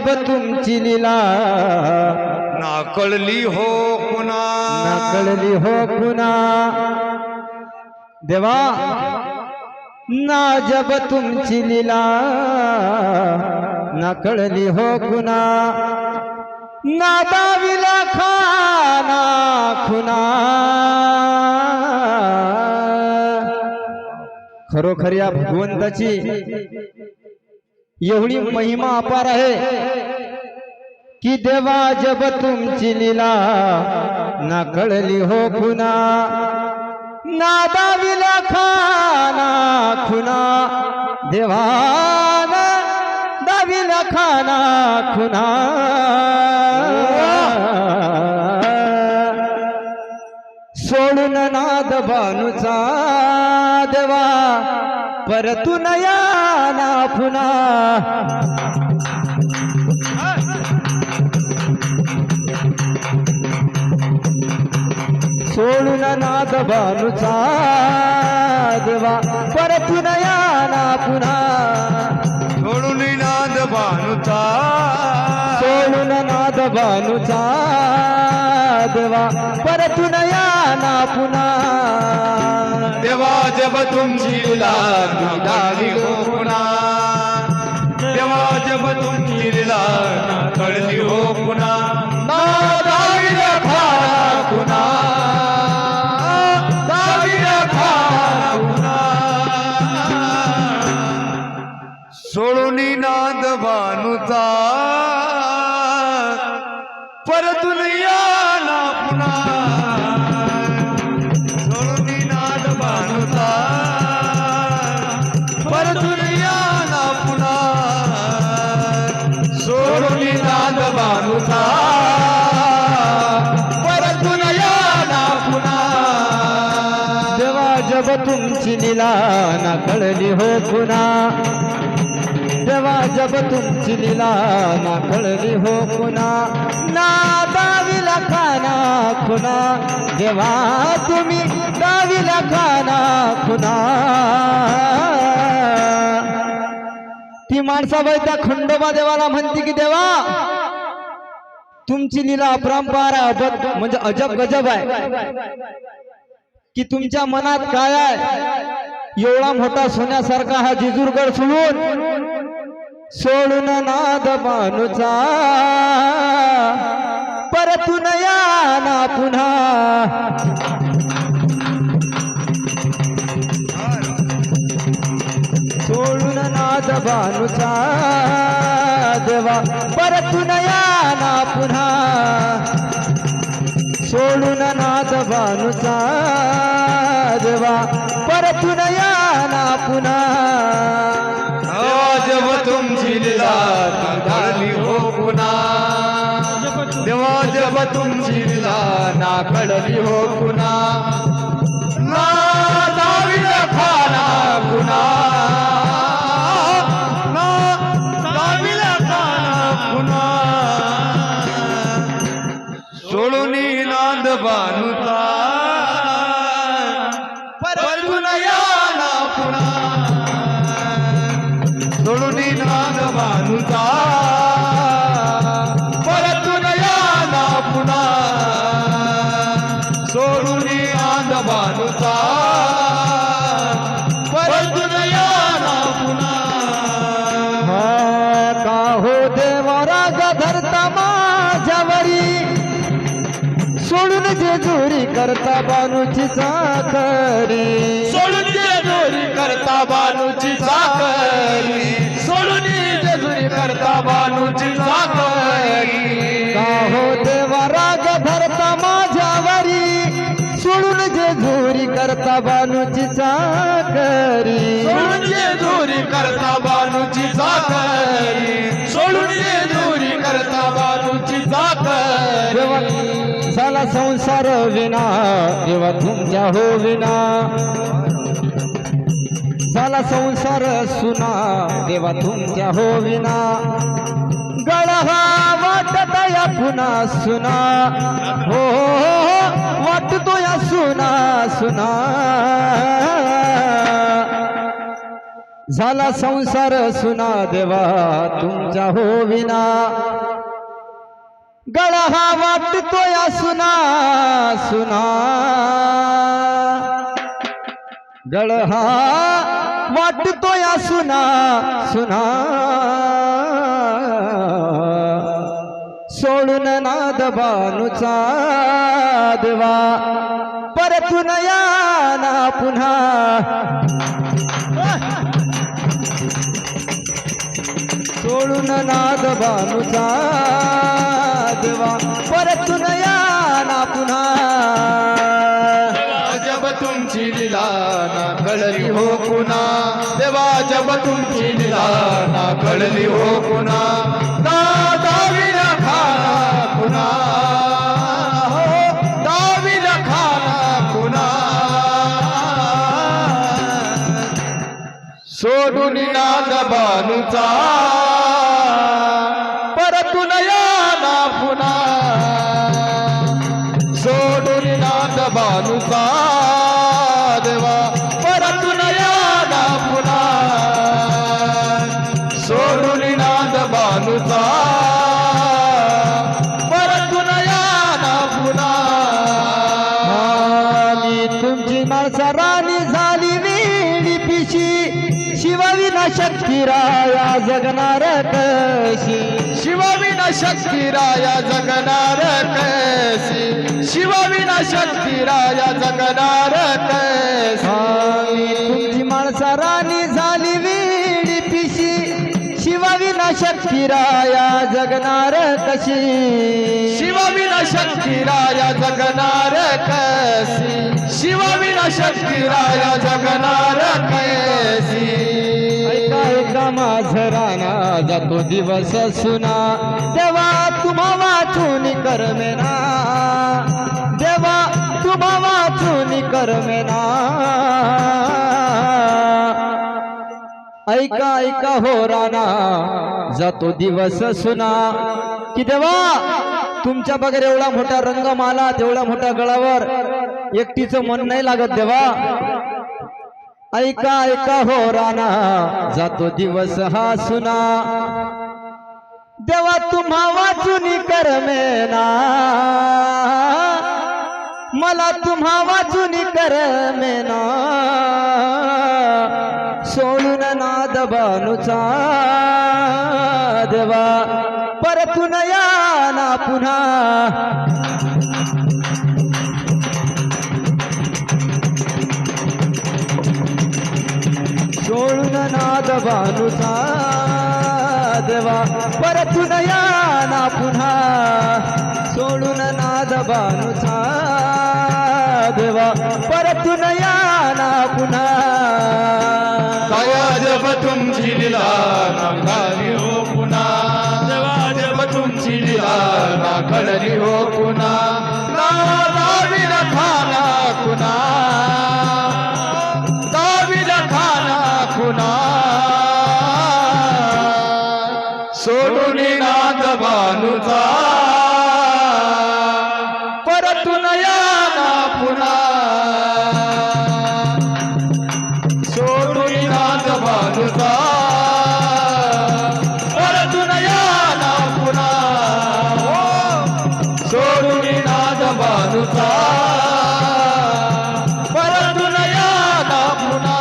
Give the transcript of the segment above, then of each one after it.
जब तुमची लीला. ना कळली हो कुणा. ना कळली हो कुणा. देवा ना जब तुमची लीला. ना कळली हो कुणा. ना दाविला खाना खुना खरोखर या भगवंताची एवढी महिमा अपार आहे की देवा जब तुमची लीला ना कळली हो खुना ना दाविला खाना खुना देवा दाविला खाना खुना. सोडून नाद बानुचा देवा परतू नया ना पुन्हा. सोडून नाद बानूचा देवा परतून या ना पुन्हा. सोडून नाद भानुचा सोडून नाद बानूचा देवा परतून या ना पुन्हा. देवा जब तुमची लीला परतून याला पुन्हा सोडून नाद भानुचा परतून पुन्हा सोडून नाद परतून पुन्हा जब तुमची निला ना कळली हो पुन्हा देवा जब तुमची लिला ना कळली हो पुन्हा ना दाविला खाना खुना देवा तुम्ही दाविला खाना खुना. ती माणसाबाई त्या खंडोबा देवाला म्हणते की देवा तुमची लिला अपरंपार आहे अबद म्हणजे अजब गजब आहे. की तुमच्या मनात काय आहे? एवढा मोठा सोन्यासारखा हा जिजूरगड सोडून सोडून नाद मानुचा. परतून या ना पुन्हा. सोडून नाद बानुचा देवा परतून या ना पुन्हा. सोडून नाद बानुचा देवा परतून या ना पुन्हा. तुमची हो पुन्हा. देवा जब तुमची लीला ना कळली हो पुन्हा. चाकरी सोडून जेजुरी करता बानूची चाकरी सोडून जेजुरी करता बानूची का हो देवा राग धरता माझ्यावरी. सोडून जेजुरी करता बानूची चाकरी सोडून जेजुरी करता बानूची चाकरी सोडून जेजुरी करता बानूची देवा चाकरी झाला संसार विना देवा तुमच्या हो विना झाला संसार सुना देवा तुमच्या हो विना गळहा वाटत या पुन्हा सुना. हो हो, हो, हो वाटतो या सुना सुना. झाला संसार सुना देवा तुमच्या हो विना गळा हा वाटतोय सुना सुना. गळ हा वाटतोय सुना सुना. सोडून नाद बानुचा देवा परतून या ना पुन्हा. सोडून नाद बानुचा देवा परतून या ना पुन्हा. जब तुमची लीला ना कळली हो पुन्हा. देवा जब तुमची लीला ना कळली हो पुन्हा. दावी खाना पुन्हा. हो दावी खाना पुन्हा. सोडून नाद बानूचा शिवविना शक्ती राया जगनार कैसी. शिवविना शक्ती राया जगनार कैसी. तुमची माणसा राणी झाली वेळी पिशी. शिवविना शक्ती राया जगणार कशी. शिवविना शक्ती राया जगनार कैसी. शिवविना शक्ती राया जगनार कैसी. ऐका माझ राणा जातो दिवस सुना. देवा तुम्हा वाचून करमेना देवा तुम्हा वाचून करमेना ऐका ऐका हो राणा जातो दिवस सुना. की देवा तुमच्या बगर एवढा मोठा रंग माला तेवढा मोठ्या गळावर एकटीचं मन नाही लागत देवा. ऐका ऐका हो राणा जातो दिवस हा सुना. देवा तुम्हा वाचून करमेना. मला तुम्हा वाचून करमेना. सोडून नाद बानुचा देवा परतून या ना पुन्हा. सोडून देवा परतून या ना पुन्हा. सोडून नाद देवा परतून या ना पुन्हा. काय जब तुमची लीला हो पुन्हा. देवा जब तुमची लीला ना हो पुन्हा. नाद बानूचा परतून या ना पुन्हा. सोडून नाद बाजूचा परतून या ना पुन्हा. सोडून बाजूचा परतून या ना पुन्हा.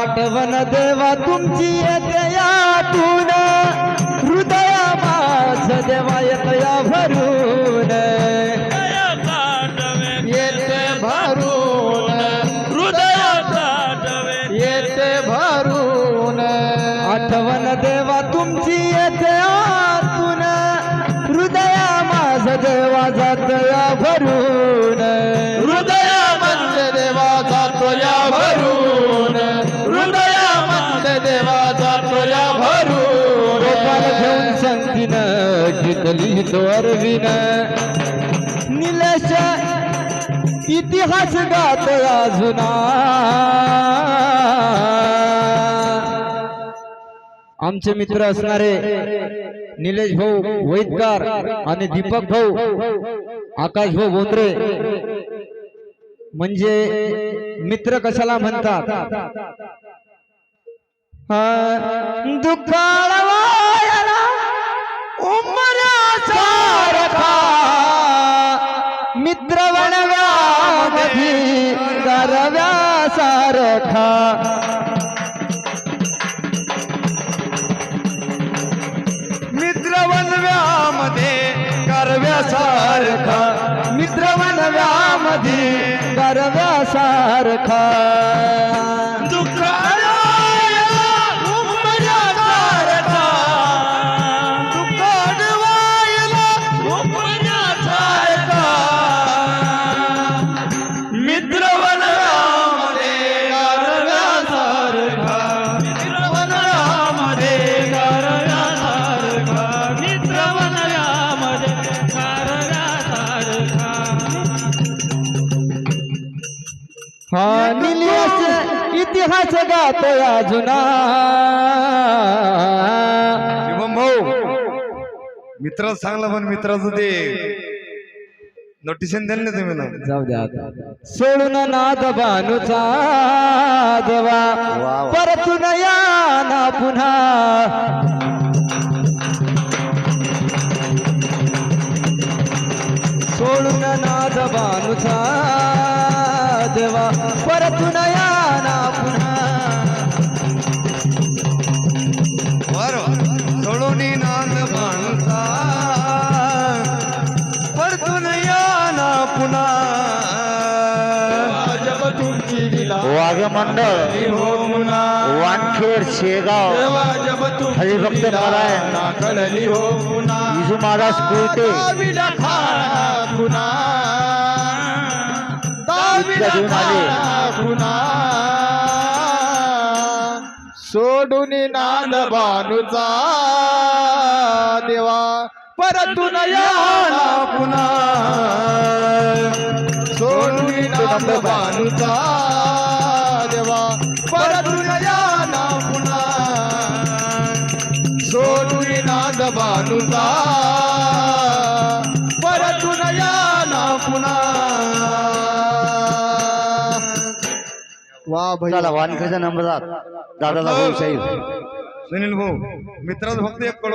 आठवण देवा तुमची येते यातून. माझ देवा येतया भरून. येते भरून. हृदयात येते भरून. आठवण देवा तुमची येते आतून. हृदय माझ देवा जातया भरून. घेतली तो अरविन निलेश इतिहास गात अजुना. आमचे मित्र असणारे निलेश भाऊ वैदकार आणि दीपक भाऊ आकाश भाऊ बोंद्रे. म्हणजे मित्र कशाला म्हणतात? हा, दुःखाळवायाला उमऱ्यासारखा मित्र वणव्यामधी गारव्यासारखा मित्र वनव्यामध्ये कारव्यासारखा मित्र वणव्यामधी गारव्यासारखा सारखा इतिहास गातोय जुना शिवम भाऊ मित्राचं चांगलं पण मित्राचं ते नोटिशन द्याल ना तुम्ही ना. जाऊ द्या आता. सोडून नाद बानूचा देवा. परतून या ना पुन्हा. शेगाव हरिभक्त हो विजू महाराज कुलते। घेऊन आले. सोडून नांद बानूचा देवा परतून याला पुन्हा। सोडून नांद बानूचा बानूचा परतून याला पुन्हा. वा चला वानखेडचा नंबर दादाला भाऊ साहेब. सुनील भाऊ मित्राचं फक्त एक कडो